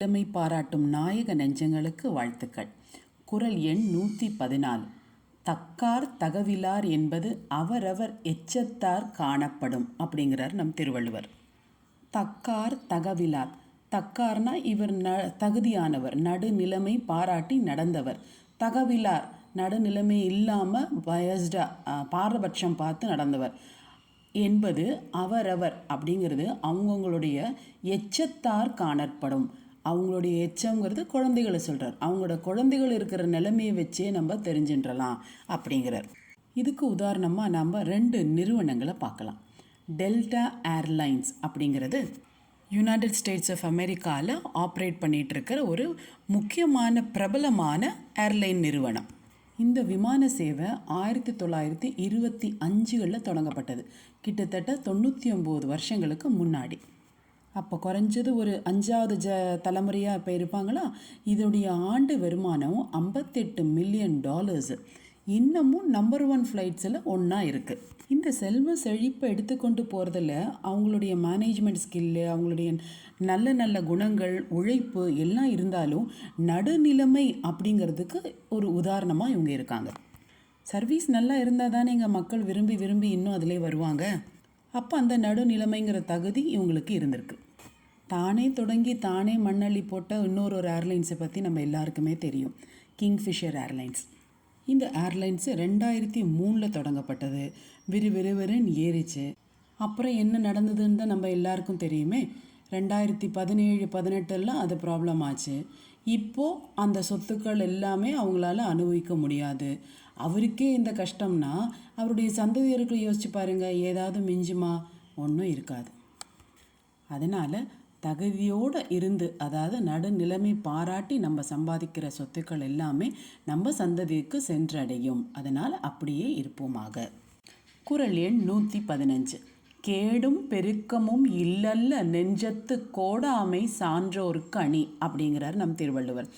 திறமை பாராட்டும் நாயக நெஞ்சங்களுக்கு வாழ்த்துக்கள். குரல் எண் நூற்றி பதினாலு தக்கார் தகவிலார் என்பது அவரவர் எச்சத்தார் காணப்படும் அப்படிங்கிறார் நம் திருவள்ளுவர். தக்கார் தகவிலார். தக்கார்னா இவர் ந தகுதியானவர் நடுநிலைமை பாராட்டி நடந்தவர். தகவிலார் நடுநிலைமை இல்லாமல் வயஸ்டா பாரபட்சம் பார்த்து நடந்தவர். என்பது அவரவர் அப்படிங்கிறது அவங்கவுங்களுடைய எச்சத்தார் காணப்படும். அவங்களுடைய எச்சங்கிறது குழந்தைகளை சொல்கிறார் அவங்களோட குழந்தைகள் இருக்கிற நிலைமையை வச்சே நம்ம தெரிஞ்சின்றலாம் அப்படிங்கிறார். இதுக்கு உதாரணமாக நம்ம ரெண்டு நிறுவனங்களை பார்க்கலாம். டெல்டா ஏர்லைன்ஸ் அப்படிங்கிறது யுனைடெட் ஸ்டேட்ஸ் ஆஃப் அமெரிக்காவில் ஆப்ரேட் பண்ணிகிட்ருக்கிற ஒரு முக்கியமான பிரபலமான ஏர்லைன் நிறுவனம். இந்த விமான சேவை ஆயிரத்தி தொள்ளாயிரத்தி இருபத்தி அஞ்சுகளில் தொடங்கப்பட்டது. கிட்டத்தட்ட தொண்ணூற்றி ஒம்பது வருஷங்களுக்கு முன்னாடி. அப்போ குறைஞ்சது ஒரு அஞ்சாவது ஜ தலைமுறையாக இப்போ இருப்பாங்களா? இதோடைய ஆண்டு வருமானம் ஐம்பத்தெட்டு மில்லியன் டாலர்ஸு. இன்னமும் நம்பர் ஒன் ஃப்ளைட்ஸில் ஒன்றா இருக்குது இந்த செல்வ செழிப்பை எடுத்துக்கொண்டு போகிறதுல அவங்களுடைய மேனேஜ்மெண்ட் ஸ்கில்லு அவங்களுடைய நல்ல நல்ல குணங்கள் உழைப்பு எல்லாம் இருந்தாலும் நடுநிலைமை அப்படிங்கிறதுக்கு ஒரு உதாரணமாக இவங்க இருக்காங்க. சர்வீஸ் நல்லா இருந்தால் தானே எங்கள் மக்கள் விரும்பி விரும்பி இன்னும் அதிலே வருவாங்க? அப்போ அந்த நடுநிலைமைங்கிற தகுதி இவங்களுக்கு இருந்திருக்கு. தானே தொடங்கி தானே மண்ணள்ளி போட்ட இன்னொரு ஒரு ஏர்லைன்ஸை பற்றி நம்ம எல்லாருக்குமே தெரியும். கிங்ஃபிஷர் ஏர்லைன்ஸ் இந்த ஏர்லைன்ஸு ரெண்டாயிரத்தி மூணில் தொடங்கப்பட்டது. விறுவிறுவிறுன்னு ஏறிச்சு. அப்புறம் என்ன நடந்ததுன்னு தான் நம்ம எல்லாருக்கும் தெரியுமே. ரெண்டாயிரத்தி பதினேழு பதினெட்டுலாம் அது ப்ராப்ளம் ஆச்சு. இப்போது அந்த சொத்துக்கள் எல்லாமே அவங்களால அனுபவிக்க முடியாது. அவருக்கே இந்த கஷ்டம்னா அவருடைய சந்ததியர்கள் யோசிச்சு பாருங்கள் ஏதாவது மிஞ்சுமா? ஒன்றும் இருக்காது. அதனால் தகுதியோடு இருந்து அதாவது நடுநிலைமை பாராட்டி நம்ம சம்பாதிக்கிற சொத்துக்கள் எல்லாமே நம்ம சந்ததிக்கு சென்றடையும். அதனால் அப்படியே இருப்போமாக. குரல் எண் நூற்றி பதினஞ்சு. கேடும் பெருக்கமும் இல்லல்ல நெஞ்சத்து கோடாமை சான்றோருக்கு அணி அப்படிங்கிறார் நம் திருவள்ளுவர்.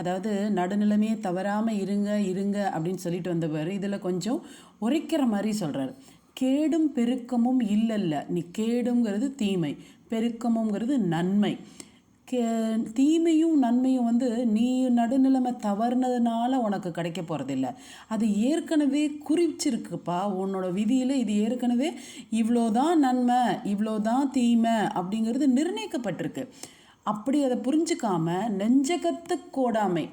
அதாவது நடுநிலைமையே தவறாமல் இருங்க இருங்க அப்படின்னு சொல்லிட்டு வந்தவர் இதில் கொஞ்சம் உரைக்கிற மாதிரி சொல்கிறார் கேடும் பெருக்கமும் இல்லல்ல நீ கேடுங்கிறது தீமை பெருக்கமுங்கிறது நன்மை. கே தீமையும் நன்மையும் வந்து நீ நடுநிலைமை தவறுனதுனால உனக்கு கிடைக்க போகிறதில்ல அது ஏற்கனவே குறிச்சிருக்குப்பா. உன்னோட விதியில் இது ஏற்கனவே இவ்வளோதான் நன்மை இவ்வளோதான் தீமை அப்படிங்கிறது நிர்ணயிக்கப்பட்டிருக்கு. அப்படி அதை புரிஞ்சுக்காம நெஞ்சகத்து கோடாமை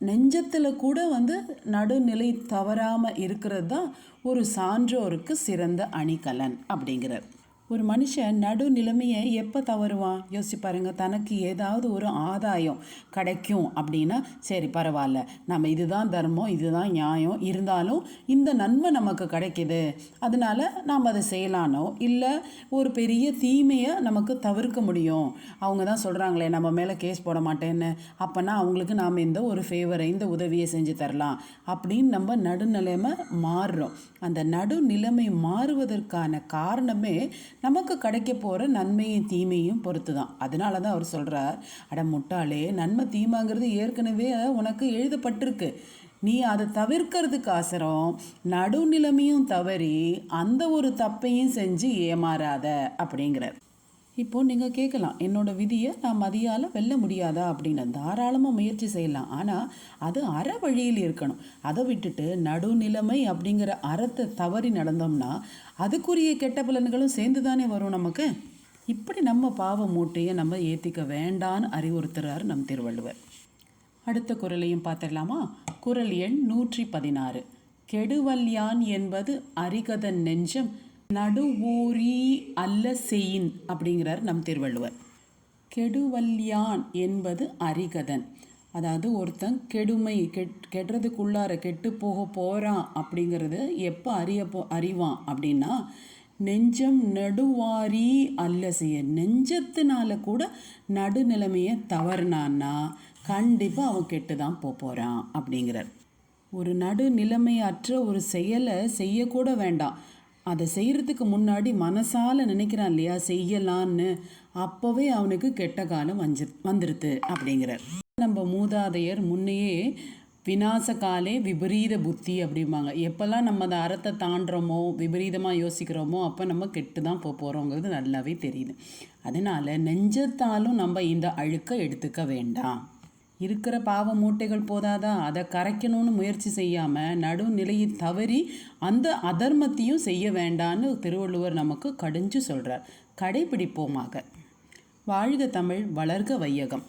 நெஞ்சத்தில் கூட வந்து நடுநிலை தவறாமல் இருக்கிறது தான் ஒரு சான்றோருக்கு சிறந்த அணிகலன் அப்படிங்கிறார். ஒரு மனுஷன் நடுநிலைமையை எப்போ தவறுவான்? யோசிப்பாருங்க தனக்கு ஏதாவது ஒரு ஆதாயம் கிடைக்கும் அப்படின்னா சரி பரவாயில்ல. நம்ம இதுதான் தர்மம் இதுதான் நியாயம். இருந்தாலும் இந்த நன்மை நமக்கு கிடைக்கிது. அதனால நாம் அதை செய்யலானோ? இல்லை ஒரு பெரிய தீமையை நமக்கு தவிர்க்க முடியும்? அவங்க தான் சொல்கிறாங்களே நம்ம மேலே கேஸ் போட மாட்டேன்னு. அப்போனா அவங்களுக்கு நாம் இந்த ஒரு ஃபேவரை இந்த உதவியை செஞ்சு தரலாம். அப்படின்னு நம்ம நடுநிலைமை மாறுறோம். அந்த நடுநிலைமை மாறுவதற்கான காரணமே நமக்கு கிடைக்க போகிற நன்மையும் தீமையும் பொறுத்து தான் அதனால தான் அவர் சொல்கிறார் அட முட்டாளே நன்மை தீமாங்கிறது ஏற்கனவே உனக்கு எழுதப்பட்டிருக்கு. நீ அதை தவிர்க்கிறதுக்கு அவசரம் நடுநிலைமையும் தவறி அந்த ஒரு தப்பையும் செஞ்சு ஏமாறாத அப்படிங்கிறார். இப்போது நீங்கள் கேட்கலாம் என்னோட விதியை நான் மதியால் வெல்ல முடியாதா அப்படின்னு. தாராளமாக முயற்சி செய்யலாம். ஆனால் அது அற வழியில் இருக்கணும். அதை விட்டுட்டு நடுநிலைமை அப்படிங்கிற அறத்தை தவறி நடந்தோம்னா அதுக்குரிய கெட்ட பலன்களும் சேர்ந்து தானே வரும் நமக்கு? இப்படி நம்ம பாவ மூட்டையை நம்ம ஏற்றிக்க வேண்டான்னு அறிவுறுத்துறார் நம் திருவள்ளுவர். அடுத்த குரலையும் பார்த்துடலாமா? குரல் எண் நூற்றி பதினாறு. கெடுவல்யான் என்பது அரிகதன் நெஞ்சம் நடுவூரி அல்ல செயின் அப்படிங்கிறார் நம் திருவள்ளுவர். கெடுவல்யான் என்பது அரிகதன். அதாவது ஒருத்தன் கெடுமை கெட் கெடுறதுக்குள்ளார கெட்டு போக போகிறான் அப்படிங்கிறது எப்போ அறிய போ அறிவான் அப்படின்னா நெஞ்சம் நடுவாரி அல்ல செய்ய. நெஞ்சத்தினால கூட நடுநிலைமையை தவறுனான்னா கண்டிப்பாக அவன் கெட்டு தான் போக போகிறான் அப்படிங்கிறார். ஒரு நடுநிலைமையற்ற ஒரு செயலை செய்யக்கூட வேண்டாம். அதை செய்கிறதுக்கு முன்னாடி மனசால் நினைக்கிறான் இல்லையா செய்யலான்னு. அப்போவே அவனுக்கு கெட்ட காலம் வஞ்சு வந்துடுது அப்படிங்கிறார். நம்ம மூதாதையர் முன்னையே விநாசகாலே விபரீத புத்தி அப்படிம்பாங்க. எப்போல்லாம் நம்ம அந்த அறத்தை தாண்டுறோமோ விபரீதமாக யோசிக்கிறோமோ அப்போ நம்ம கெட்டு தான் போக போகிறோங்கிறது நல்லாவே தெரியுது. அதனால் நெஞ்சத்தாலும் நம்ம இந்த அழுக்கை எடுத்துக்க வேண்டாம். இருக்கிற பாவ மூட்டைகள் போதாதா? அதை கரைக்கணும்னு முயற்சி செய்யாமல் நடுநிலையை தவறி அந்த அதர்மத்தையும் செய்ய வேண்டான்னு திருவள்ளுவர் நமக்கு கடிஞ்சு சொல்கிறார் கடைபிடிப்போமாக. வாழ்க தமிழ் வளர்க வையகம்.